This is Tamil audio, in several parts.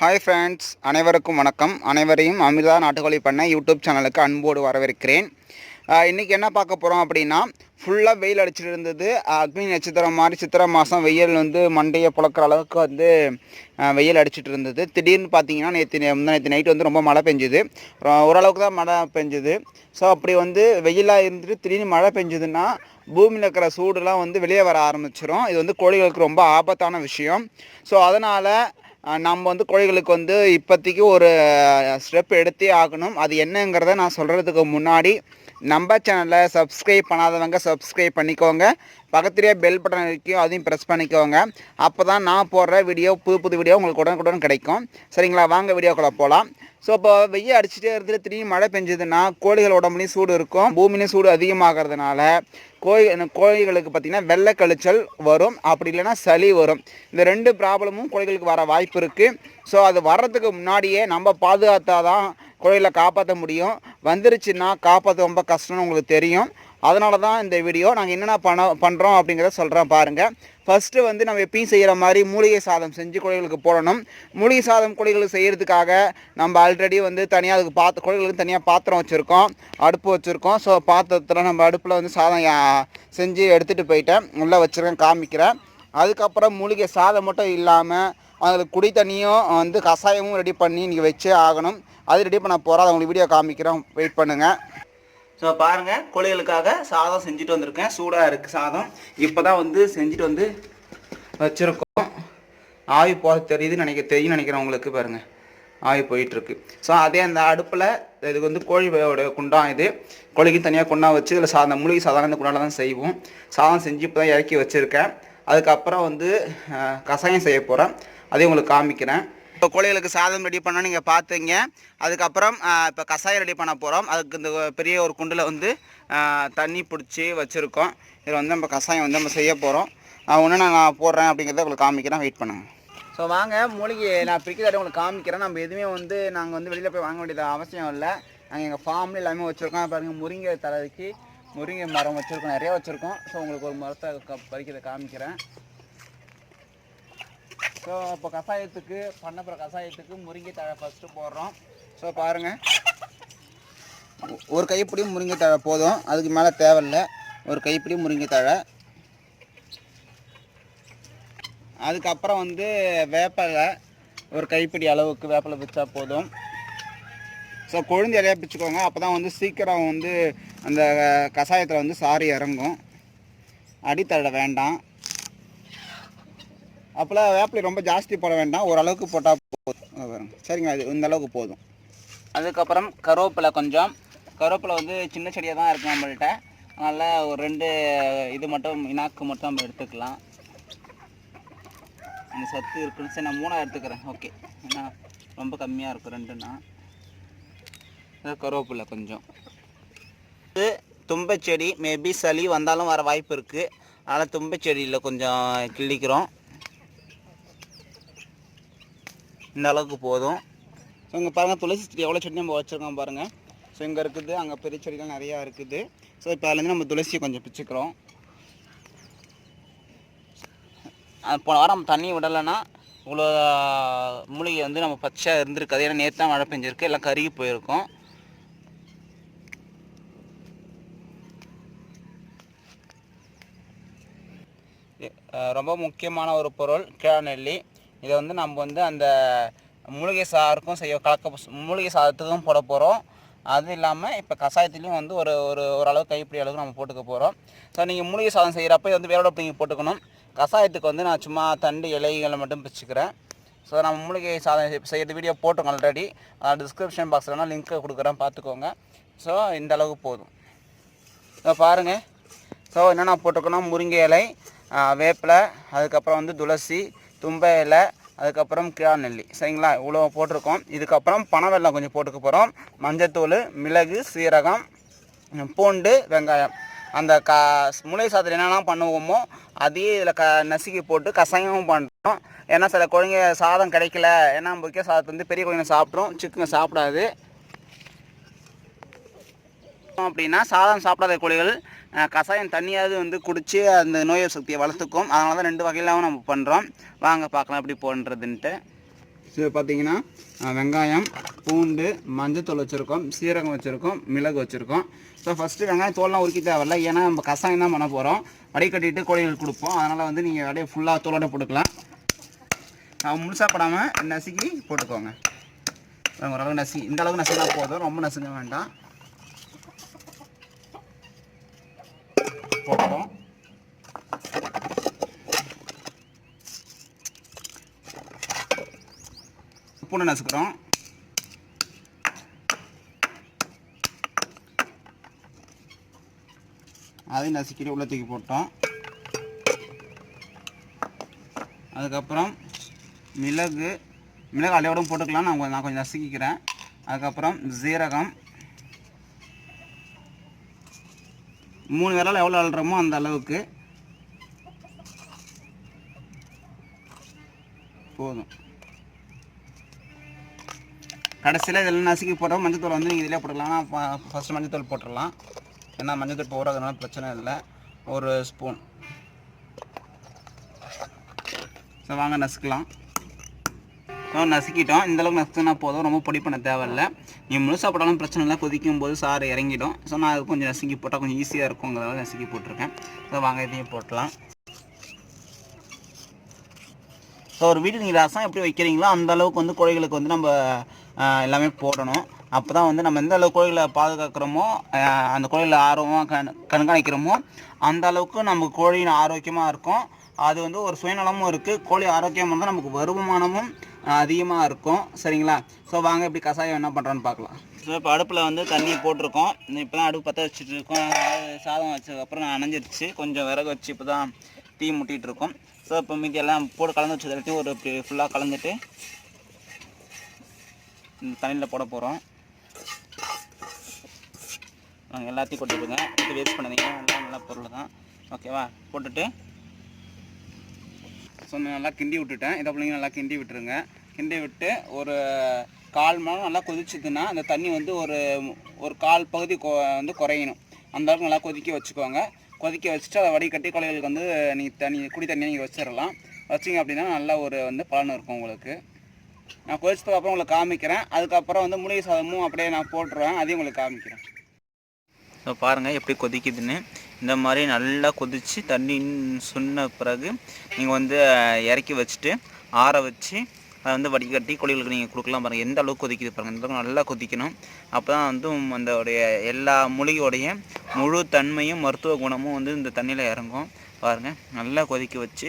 ஹாய் ஃப்ரெண்ட்ஸ் அனைவருக்கும் வணக்கம். அனைவரையும் அமிர்தா நாட்டுக்கோழி பண்ண யூடியூப் சேனலுக்கு அன்போடு வரவேற்கிறேன். இன்றைக்கி என்ன பார்க்க போகிறோம் அப்படின்னா ஃபுல்லாக வெயில் அடிச்சிட்டு இருந்தது. அக்னி நட்சத்திரம் மாதிரி சித்திரை மாதம் வெயில் வந்து மண்டையை புழக்கிற அளவுக்கு வந்து வெயில் அடிச்சிட்டு இருந்தது. திடீர்னு பார்த்தீங்கன்னா நேற்று நேற்று நைட்டு வந்து ரொம்ப மழை பெஞ்சுது. ஓரளவுக்கு தான் மழை பெஞ்சுது. ஸோ அப்படி வந்து வெயிலாக இருந்துட்டு திடீர்னு மழை பெஞ்சுதுன்னா பூமியில் இருக்கிற சூடுலாம் வந்து வெளியே வர ஆரம்பிச்சிடும் இது வந்து கோழிகளுக்கு ரொம்ப ஆபத்தான விஷயம். ஸோ அதனால் நம்ம வந்து கோழிகளுக்கு வந்து இப்போதைக்கு ஒரு ஸ்டெப் எடுத்தே ஆகணும். அது என்னங்கிறத நான் சொல்கிறதுக்கு முன்னாடி நம்ம சேனலை சப்ஸ்கிரைப் பண்ணாதவங்க சப்ஸ்கிரைப் பண்ணிக்கோங்க. பக்கத்துலேயே பெல் பட்டன் இருக்கும் அதையும் ப்ரெஸ் பண்ணிக்கோங்க. அப்போ தான் நான் போடுற வீடியோ புது புது வீடியோ உங்களுக்கு உடனுக்குடன் கிடைக்கும். சரிங்களா? வாங்க வீடியோக்குள்ளே போகலாம் ஸோ இப்போ வெயில் அடிச்சுட்டே இருந்துட்டு திடீர்னு மழை பெஞ்சதுன்னா கோழிகள் உடம்புலையும் சூடு இருக்கும் பூமிலையும் சூடு அதிகமாகிறதுனால கோழி கோழிகளுக்கு பார்த்திங்கன்னா வெள்ளை கழிச்சல் வரும். அப்படி இல்லைன்னா சளி வரும். இந்த ரெண்டு ப்ராப்ளமும் கோழிகளுக்கு வர வாய்ப்பு இருக்குது ஸோ அது வர்றதுக்கு முன்னாடியே நம்ம பாதுகாத்தா தான் கோழிகளை காப்பாற்ற முடியும். வந்துருச்சுன்னா காப்பாற்ற ரொம்ப கஷ்டம்னு உங்களுக்கு தெரியும். அதனால தான் இந்த வீடியோ நாங்கள் என்னென்ன பண்ண பண்ணுறோம் அப்படிங்கிறத சொல்கிறோம் பாருங்கள் ஃபஸ்ட்டு வந்து நம்ம எப்பயும் செய்கிற மாதிரி மூலிகை சாதம் செஞ்சு கோழிகளுக்கு போடணும். மூலிகை சாதம் கோழிகளுக்கு செய்கிறதுக்காக நம்ம ஆல்ரெடி வந்து தனியாக அதுக்கு பாத்து கோழிகளுக்கு தனியாக பாத்திரம் வச்சுருக்கோம் அடுப்பு வச்சுருக்கோம். ஸோ பாத்திரத்தில் நம்ம அடுப்பில் வந்து சாதம் செஞ்சு எடுத்துகிட்டு போயிட்டேன். உள்ளே வச்சுருக்கேன் காமிக்கிறேன். அதுக்கப்புறம் மூலிகை சாதம் மட்டும் இல்லாமல் அதுக்கு குடி தண்ணியும் வந்து கஷாயமும் ரெடி பண்ணி நீங்கள் வச்சே ஆகணும். அது ரெடி பண்ண போகிறோம் அதை உங்களுக்கு வீடியோ காமிக்கிறோம் வெயிட் பண்ணுங்கள் ஸோ பாருங்கள் கோழிகளுக்காக சாதம் செஞ்சுட்டு வந்திருக்கேன். சூடாக இருக்குது சாதம். இப்போ தான் வந்து செஞ்சுட்டு வந்து வச்சுருக்கோம். ஆவி போக தெரியுதுன்னு நினைக்க தெரியும் நினைக்கிறேன் உங்களுக்கு பாருங்கள் ஆவி போயிட்டுருக்கு. ஸோ அதே அந்த அடுப்பில் இதுக்கு வந்து கோழியோட குண்டான் இது. கோழிக்கு தனியாக குண்டான் வச்சு இதில் சாதம் மூலிகை சாதம் இந்த குண்டால தான் செய்வோம். சாதம் செஞ்சு இப்போ தான் இறக்கி வச்சுருக்கேன். அதுக்கப்புறம் வந்து கசாயம் கஷாயம் செய்ய போகிறேன் அதையும் உங்களுக்கு காமிக்கிறேன். இப்போ கோழிகளுக்கு சாதம் ரெடி பண்ண நீங்கள் பார்த்தீங்க அதுக்கப்புறம் இப்போ கஷாயம் ரெடி பண்ண போகிறோம் அதுக்கு இந்த பெரிய ஒரு குண்டில் வந்து தண்ணி பிடிச்சி வச்சுருக்கோம். இதில் வந்து நம்ம கஷாயம் வந்து நம்ம செய்ய போகிறோம் ஒன்று நான் போடுறேன் அப்படிங்கிறத உங்களுக்கு காமிக்கிறேன். வெயிட் பண்ணுங்கள் ஸோ வாங்க மூலிகை நான் பிரிக்கிறத உங்களுக்கு காமிக்கிறேன். நம்ம எதுவுமே வந்து நாங்கள் வந்து வெளியில் போய் வாங்க வேண்டியது அவசியம் இல்லை. நாங்கள் எங்கள் ஃபார்ம்ல எல்லாமே வச்சுருக்கோம். பாருங்கள் முருங்கை தலைக்கு முருங்கை மரம் வச்சுருக்கோம். நிறையா வச்சுருக்கோம். ஸோ உங்களுக்கு ஒரு மரத்தை க- பறிக்கிறத காமிக்கிறேன். ஸோ இப்போ கஷாயத்துக்கு பண்ண போகிற கஷாயத்துக்கு முருங்கை தழை ஃபஸ்ட்டு போடுறோம். ஸோ பாருங்கள் ஒரு கைப்பிடி முருங்கை தழை போதும். அதுக்கு மேலே தேவையில்ல. ஒரு கைப்பிடி முருங்கை தழை. அதுக்கப்புறம் வந்து வேப்பலை. ஒரு கைப்பிடி அளவுக்கு வேப்பலை பிச்சா போதும். ஸோ கொழுந்து இலையா பிச்சுக்கோங்க. அப்போ தான் வந்து சீக்கிரம் வந்து அந்த கஷாயத்தில் வந்து சாரி இறங்கும். அடித்தழை வேண்டாம். அப்போலாம் வேப்பிலை ரொம்ப ஜாஸ்தி போட வேண்டாம். ஓரளவுக்கு போட்டால் போதும். சரிங்க அது இந்த அளவுக்கு போதும். அதுக்கப்புறம் கருவேப்பிலை கொஞ்சம். கருவேப்பிலை வந்து சின்ன செடியாக தான் இருக்கும் நம்மள்கிட்ட அதனால் ஒரு ரெண்டு இது மட்டும் இனாக்கு மட்டும் நம்ம எடுத்துக்கலாம். அந்த சத்து இருக்குன்னு சரி நான் மூணாக எடுத்துக்கிறேன். ஓகே. ஏன்னா ரொம்ப கம்மியாக இருக்கும் ரெண்டுன்னா. கருவேப்பிலை கொஞ்சம். இது தும்பை செடி மேபி சளி வந்தாலும் வர வாய்ப்பு இருக்குது அதனால் தும்பை செடியில் கொஞ்சம் கிள்ளிக்கிறோம். இந்த அளவுக்கு போதும். ஸோ இங்கே பாருங்கள் துளசி செடி எவ்வளோ செடி நம்ம வச்சுருக்கோம் பாருங்கள் ஸோ இங்கே இருக்குது அங்கே பெரிய செடிகள் நிறையா இருக்குது. ஸோ இப்போ அதுலேருந்து நம்ம துளசியை கொஞ்சம் பிச்சுக்கிறோம். போன வாரம் தண்ணி விடலைன்னா இவ்வளோ மூலிகை வந்து நம்ம பச்சையாக இருந்திருக்காது. ஏன்னா நேற்று தான் மழை பெஞ்சிருக்கு எல்லாம் கருகி போயிருக்கும். ரொம்ப முக்கியமான ஒரு பொருள் கிழநெல்லி இதை வந்து நம்ம வந்து அந்த மூலிகை சாருக்கும் செய்ய கலக்க மூலிகை சாதத்துக்கும் போட போகிறோம் அது இல்லாமல் இப்போ கஷாயத்துலேயும் வந்து ஒரு ஒரு ஓரளவு கைப்பிடி அளவுக்கு நம்ம போட்டுக்க போகிறோம் ஸோ நீங்கள் மூலிகை சாதம் செய்கிறப்ப இது வந்து வேரோட பிடிங்கி போட்டுக்கணும். கஷாயத்துக்கு வந்து நான் சும்மா தண்டு இலைகளை மட்டும் பிச்சுக்கிறேன். ஸோ நம்ம மூலிகை சாதம் செய்கிறது வீடியோ போட்டோம் ஆல்ரெடி டிஸ்கிரிப்ஷன் பாக்ஸில் நான் லிங்க்கை கொடுக்குறேன் பார்த்துக்கோங்க. ஸோ இந்த அளவுக்கு போதும். ஸோ பாருங்கள் ஸோ என்னென்ன போட்டிருக்கணும் முருங்கை இலை வேப்பிலை அதுக்கப்புறம் வந்து துளசி தும்பை இலை அதுக்கப்புறம் கிழா நெல்லி. சரிங்களா? இவ்வளோ போட்டிருக்கோம். இதுக்கப்புறம் பனை வெள்ளம் கொஞ்சம் போட்டுக்க போகிறோம் மஞ்சத்தூள் மிளகு சீரகம் பூண்டு வெங்காயம். அந்த க முளை சாதத்தில் என்னென்ன பண்ணுவோமோ அதையே இதில் க நசுக்கி போட்டு கசாயமும் பண்ணுறோம் ஏன்னா சில குழந்தைங்க சாதம் கிடைக்கல. ஏன்னா முக்கிய சாதத்தை வந்து பெரிய குழந்தைங்க சாப்பிட்றோம். சிக்குங்க சாப்பிடாது. அப்படின்னா சாதம் சாப்பிடாத கோழிகள் கசாயம் கஷாயம் தண்ணியாவது வந்து குடித்து அந்த நோய் சக்தியை வளர்த்துக்கும். அதனால தான் ரெண்டு வகையிலாவும் நம்ம பண்ணுறோம் வாங்க பார்க்கலாம் எப்படி போன்றதுன்ட்டு. இது பார்த்தீங்கன்னா வெங்காயம் பூண்டு மஞ்சத்தூள் வச்சுருக்கோம் சீரகம் வச்சுருக்கோம் மிளகு வச்சுருக்கோம். ஸோ ஃபஸ்ட்டு வெங்காயம் தோல்லாம் உருக்கி தேவையில்ல. ஏன்னா நம்ம கசாயம் தான் பண்ண போகிறோம் வடிகட்டிட்டு கோழிகள் கொடுப்போம். அதனால் வந்து நீங்கள் அப்படியே ஃபுல்லாக தோலோட போட்டுக்கலாம். நான் முழுசாக போடாமல் நசுக்கி போட்டுக்கோங்க. ஓரளவு நசி இந்த அளவுக்கு நசுனா போதும். ரொம்ப நசுங்க வேண்டாம் போட்டோம் பூனை நசுக்கிறோம். அதையும் நசுக்கிட்டு உள்ள தூக்கி போட்டோம். அதுக்கப்புறம் மிளகு மிளகு அலையோட போட்டுக்கலாம். நான் கொஞ்சம் நான் கொஞ்சம் நசுக்கிக்கிறேன். அதுக்கப்புறம் ஜீரகம் மூணு விரல் எவ்வளோ அழுறமோ அந்த அளவுக்கு. போதும். கடைசியில் இதெல்லாம் நசுக்கி போடுறோம். மஞ்சத்தூள் வந்து நீங்கள் இதிலே போட்டுக்கலாம் ஃபஸ்ட்டு மஞ்சத்தூள் போட்டுடலாம். ஏன்னா மஞ்சத்தூள் போகிறதுனால பிரச்சனை இல்லை. ஒரு ஸ்பூன் ஸோ வாங்க நசுக்கலாம். ஸோ நசுக்கிட்டோம். இந்தளவுக்கு நசுக்குனா போதும். ரொம்ப பொடி பண்ண தேவையில்லை. நீ முழுசாக போட்டாலும் பிரச்சனை இல்லை. கொதிக்கும் போது சாறு இறங்கிடும். ஸோ நான் அது கொஞ்சம் நசுக்கி போட்டால் கொஞ்சம் ஈஸியாக இருக்குங்கிறதால நசுக்கி போட்டிருக்கேன். ஸோ வாங்க இதையும் போட்டலாம். ஸோ ஒரு வீட்டில் நீங்கள் ரசம் எப்படி வைக்கிறீங்களோ அந்த அளவுக்கு வந்து கோழிகளுக்கு வந்து நம்ம எல்லாமே போடணும். அப்போ தான் வந்து நம்ம எந்த அளவுக்கு கோழிகளை பாதுகாக்கிறோமோ அந்த கோழிகளை ஆர்வமாக கண் கண்காணிக்கிறோமோ அந்த அளவுக்கு நம்ம கோழியின் ஆரோக்கியமாக இருக்கும். அது வந்து ஒரு சுயநலமும் இருக்குது கோழி ஆரோக்கியமாக இருந்தால் நமக்கு வருமானமும் அதிகமாக இருக்கும். சரிங்களா? ஸோ வாங்க இப்படி கஷாயம் என்ன பண்ணுறோன்னு பார்க்கலாம். ஸோ இப்போ அடுப்பில் வந்து தண்ணி போட்டிருக்கோம். இப்போ தான் அடுப்பு பற்ற வச்சுட்டு இருக்கோம் சாதம் வச்சதுக்கப்புறம் நான் அணைஞ்சிருச்சு கொஞ்சம் விறகு வச்சு இப்போ தான் டீ முட்டிகிட்டு இருக்கோம் ஸோ இப்போ மீதி எல்லாம் போட்டு கலந்து வச்சது எல்லாத்தையும் ஒரு இப்படி ஃபுல்லாக கலந்துட்டு இந்த தண்ணியில் போட போகிறோம் நாங்கள் எல்லாத்தையும் கொட்டிடுங்க இது வேஸ்ட் பண்ணாதீங்க. எல்லாம் நல்ல பொருள் தான். ஓகேவா போட்டுட்டு. ஸோ நல்லா கிண்டி விட்டுட்டேன். இதை பிள்ளைங்க நல்லா கிண்டி விட்டுருங்க. கிண்டி விட்டு ஒரு கால் மணி நல்லா கொதிச்சுதுன்னா அந்த தண்ணி வந்து ஒரு ஒரு கால் பகுதி கொ வந்து குறையணும். அந்த அளவுக்கு நல்லா கொதிக்க வச்சுக்கோங்க. கொதிக்க வச்சுட்டு அதை வடிகட்டி குழந்தைகளுக்கு வந்து நீங்கள் தண்ணி குடி தண்ணியை நீங்கள் வச்சிடலாம். வச்சிங்க அப்படின்னா நல்ல ஒரு வந்து பலன் இருக்கும் உங்களுக்கு. நான் கொதிச்சதுக்கு அப்புறம் உங்களுக்கு காமிக்கிறேன். அதுக்கப்புறம் வந்து மூலிகை சாதமும் அப்படியே நான் போட்டுருவேன். அதையும் உங்களுக்கு காமிக்கிறேன். ஸோ பாருங்கள் எப்படி கொதிக்குதுன்னு. இந்த மாதிரி நல்லா கொதித்து தண்ணி சொன்ன பிறகு நீங்கள் வந்து இறக்கி வச்சுட்டு ஆற வச்சு அதை வந்து வடிகட்டி கோழிகளுக்கு நீங்கள் கொடுக்கலாம் பாருங்கள் எந்த அளவுக்கு கொதிக்குது பாருங்கள் இந்த அளவுக்கு நல்லா கொதிக்கணும். அப்போ தான் வந்து அந்த எல்லா மூலிகையோடைய முழு தன்மையும் மருத்துவ குணமும் வந்து இந்த தண்ணியில் இறங்கும். பாருங்கள் நல்லா கொதிக்க வச்சு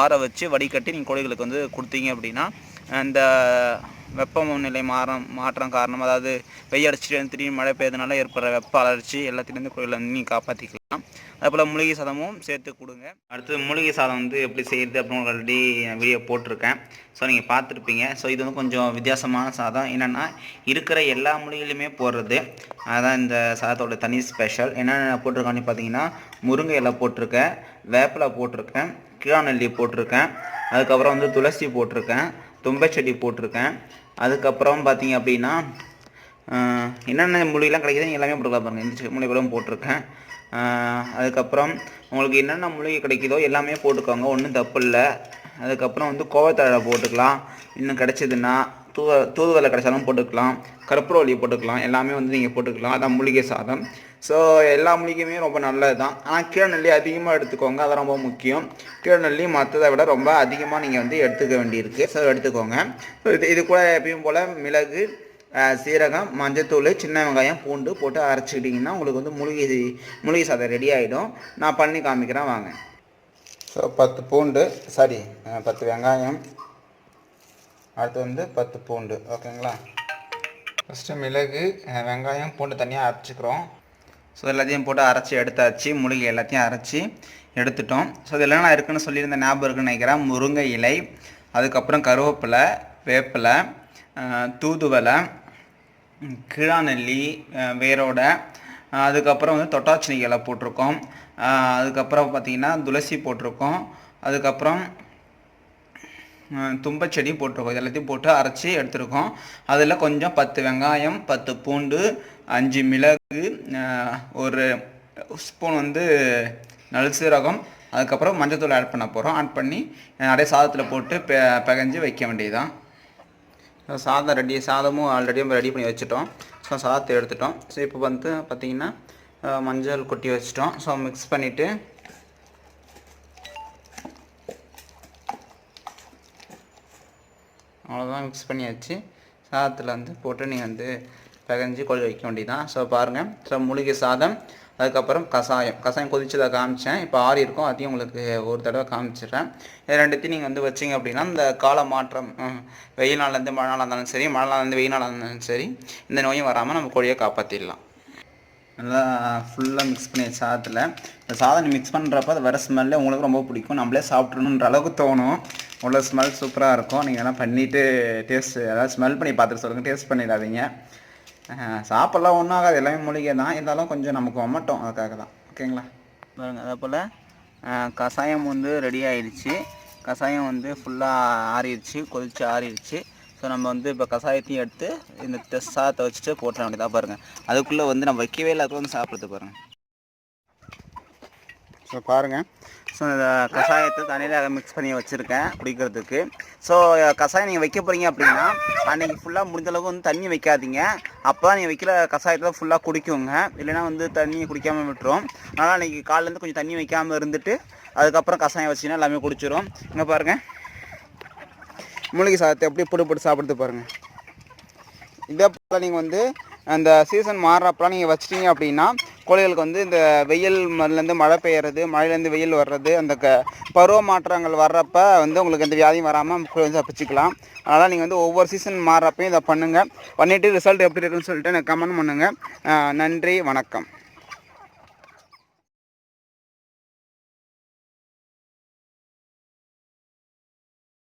ஆற வச்சு வடிகட்டி நீங்கள் கோழிகளுக்கு வந்து கொடுத்தீங்க அப்படின்னா அந்த uh, வெப்பநிலை மாறம் மாற்றம் காரணம் அதாவது வெய்ய அடிச்சுட்டு திடீர்னு மழை பெய்யறதுனால ஏற்படுற வெப்ப அலர்ச்சி எல்லாத்துலேருந்து கோயிலில் வந்து நீங்கள் காப்பாற்றிக்கலாம் அதுபோல் மூலிகை சாதமும் சேர்த்து கொடுங்க. அடுத்தது மூலிகை சாதம் வந்து எப்படி செய்கிறது அப்படின்னு ஆல்ரெடி வீடியோ போட்டிருக்கேன். ஸோ நீங்கள் பார்த்துருப்பீங்க. ஸோ இது வந்து கொஞ்சம் வித்தியாசமான சாதம். என்னென்னா இருக்கிற எல்லா மூலிகையிலுமே போடுறது. அதுதான் இந்த சாதத்தோட தனி ஸ்பெஷல் என்னென்ன போட்டிருக்கான்னு பார்த்தீங்கன்னா முருங்கை இலை போட்டிருக்கேன் வேப்பிலை போட்டிருக்கேன் கீழாநெல்லி போட்டிருக்கேன் அதுக்கப்புறம் வந்து துளசி போட்டிருக்கேன் தும்பை செடி போட்டிருக்கேன். அதுக்கப்புறம் பார்த்தீங்க அப்படின்னா என்னென்ன மூலிகைலாம் கிடைக்குது எல்லாமே போட்டுக்கலாம் பாருங்கள் இந்த செ- மூலிகைகளும் போட்டிருக்கேன். அதுக்கப்புறம் உங்களுக்கு என்னென்ன மூலிகை கிடைக்குதோ எல்லாமே போட்டுக்கோங்க. ஒன்றும் தப்பு இல்லை. அதுக்கப்புறம் வந்து கோவத்தழை போட்டுக்கலாம். இன்னும் கிடைச்சதுன்னா தூ தூதுவலை கிடைச்சாலும் போட்டுக்கலாம். கற்பூரவள்ளி போட்டுக்கலாம். எல்லாமே வந்து நீங்கள் போட்டுக்கலாம். அதான் மூலிகை சாதம். ஸோ எல்லா மூலிகையுமே ரொம்ப நல்லது தான் ஆனால் கீழநெல்லி அதிகமாக எடுத்துக்கோங்க. அது ரொம்ப முக்கியம். கீழநெல்லி மற்றதை விட ரொம்ப அதிகமாக நீங்கள் வந்து எடுத்துக்க வேண்டியிருக்கு. ஸோ எடுத்துக்கோங்க. ஸோ இது இது கூட எப்பயும் போல் மிளகு சீரகம் மஞ்சத்தூள் சின்ன வெங்காயம் பூண்டு போட்டு அரைச்சிக்கிட்டிங்கன்னா உங்களுக்கு வந்து மூலிகை மூலிகை சாதம் ரெடி ஆகிடும் நான் பண்ணி காமிக்கிறேன். வாங்க. ஸோ பத்து பூண்டு சாரி பத்து வெங்காயம். அடுத்து வந்து பத்து பூண்டு. ஓகேங்களா ஃபஸ்ட்டு மிளகு வெங்காயம் பூண்டு தனியாக அரைச்சிக்கிறோம். ஸோ எல்லாத்தையும் போட்டு அரைச்சி எடுத்தாச்சு. மூலிகை எல்லாத்தையும் அரைச்சி எடுத்துட்டோம். ஸோ இது நான் இருக்குன்னு சொல்லியிருந்த ஞாபகம் இருக்குன்னு நினைக்கிறேன். முருங்கை இலை அதுக்கப்புறம் கருவேப்பிலை வேப்பிலை தூதுவலை கிழாநெல்லி வேரோட அதுக்கப்புறம் வந்து தொட்டாச்சினி இலை போட்டிருக்கோம் அதுக்கப்புறம் பார்த்திங்கன்னா துளசி போட்டிருக்கோம். அதுக்கப்புறம் தும்பச்செடி போட்டிருக்கோம். இது எல்லாத்தையும் போட்டு அரைச்சி எடுத்திருக்கோம். அதில் கொஞ்சம் பத்து வெங்காயம் பத்து பூண்டு அஞ்சு மிளகு ஒரு ஸ்பூன் வந்து நல்சீரகம் அதுக்கப்புறம் மஞ்சத்தூள் ஆட் பண்ண போகிறோம் ஆட் பண்ணி நிறைய சாதத்தில் போட்டு பெ பிகஞ்சு வைக்க வேண்டியதுதான். சாதம் ரெடி சாதமும் ஆல்ரெடி நம்ம ரெடி பண்ணி வச்சுட்டோம். ஸோ சாதத்தை எடுத்துட்டோம். ஸோ இப்போ வந்து பார்த்திங்கன்னா மஞ்சள் கொட்டி வச்சுட்டோம். ஸோ மிக்ஸ் பண்ணிவிட்டு அவ்வளோதான் மிக்ஸ் பண்ணியாச்சு. சாதத்தில் வந்து போட்டு நீங்கள் வந்து பிகஞ்சு கொழி வைக்க வேண்டியதான் ஸோ பாருங்கள் ஸோ மூலிகை சாதம் அதுக்கப்புறம் கஷாயம் கஷாயம் கொதிச்சதை காமிச்சேன். இப்போ ஆறி இருக்கும். அதையும் உங்களுக்கு ஒரு தடவை காமிச்சிடுறேன். இது ரெண்டுத்தையும் நீங்கள் வந்து வச்சிங்க அப்படின்னா இந்த கால மாற்றம் வெயில் நாள்லேருந்து மழை நாளாக இருந்தாலும் சரி மழை நாள்லேருந்து வெயில் நாளாக இருந்தாலும் சரி இந்த நோயும் வராமல் நம்ம கோழியை காப்பாற்றிடலாம் நல்லா ஃபுல்லாக மிக்ஸ் பண்ணி சாதத்தில். இந்த சாதம் மிக்ஸ் பண்ணுறப்ப அது வர ஸ்மெல்லே உங்களுக்கு ரொம்ப பிடிக்கும். நம்மளே சாப்பிட்றணுன்ற அளவுக்கு தோணும். உள்ள ஸ்மெல் சூப்பராக இருக்கும். நீங்கள் எல்லாம் பண்ணிவிட்டு டேஸ்ட் அதாவது ஸ்மெல் பண்ணி பார்த்துட்டு சொல்லுங்கள் டேஸ்ட் பண்ணிடாதீங்க. சாப்பிட்லாம் ஒன்றும் ஆகாது. எல்லாமே மூலிகை தான். இருந்தாலும் கொஞ்சம் நமக்கு வமட்டும் அதுக்காக தான். ஓகேங்களா? பாருங்க அதே போல் கஷாயம் வந்து ரெடி ஆயிடுச்சு. கஷாயம் வந்து ஃபுல்லாக ஆறிடுச்சு. கொதித்து ஆறிடுச்சு. ஸோ நம்ம வந்து இப்போ கஷாயத்தையும் எடுத்து இந்த சாதத்தை வச்சுட்டு போட்டுற வேண்டியதாக பாருங்கள் அதுக்குள்ளே வந்து நம்ம வைக்கவே இல்லை அதுக்குள்ள வந்து சாப்பிட்றது பாருங்கள் ஸோ பாருங்கள் ஸோ இந்த கஷாயத்தை தண்ணியில் மிக்ஸ் பண்ணி வச்சுருக்கேன் குடிக்கிறதுக்கு ஸோ கஷாயம் நீங்கள் வைக்க போகிறீங்க அப்படின்னா அன்றைக்கி ஃபுல்லாக முடிஞ்ச அளவுக்கு வந்து தண்ணி வைக்காதீங்க. அப்போ தான் நீங்கள் வைக்கிற கஷாயத்தை தான் ஃபுல்லாக குடிக்குங்க. இல்லைன்னா வந்து தண்ணியை குடிக்காமல் விட்டுரும். அதனால் அன்றைக்கி காலையிலேருந்து கொஞ்சம் தண்ணி வைக்காமல் இருந்துட்டு அதுக்கப்புறம் கஷாயம் வச்சிங்கன்னா எல்லாமே குடிச்சிரும். இங்கே பாருங்கள் மூலிகை சாதத்தை எப்படி போட்டு போட்டு சாப்பிடுறது பாருங்கள் இதே போல் நீங்கள் வந்து அந்த சீசன் மாறுறப்பலாம் நீங்கள் வச்சிட்டீங்க அப்படின்னா கோழிகளுக்கு வந்து இந்த வெயில் மருந்து மழை பெய்யறது மழையிலேருந்து வெயில் வர்றது அந்த க பருவ மாற்றங்கள் வர்றப்ப வந்து உங்களுக்கு எந்த வியாதியும் வராமல் கோழி வந்து தப்பிச்சுக்கலாம். அதனால் நீங்கள் வந்து ஒவ்வொரு சீசன் மாறுறப்பையும் இதை பண்ணுங்கள் பண்ணிவிட்டு ரிசல்ட் எப்படி இருக்குன்னு சொல்லிட்டு எனக்கு கமெண்ட் பண்ணுங்கள் நன்றி வணக்கம்.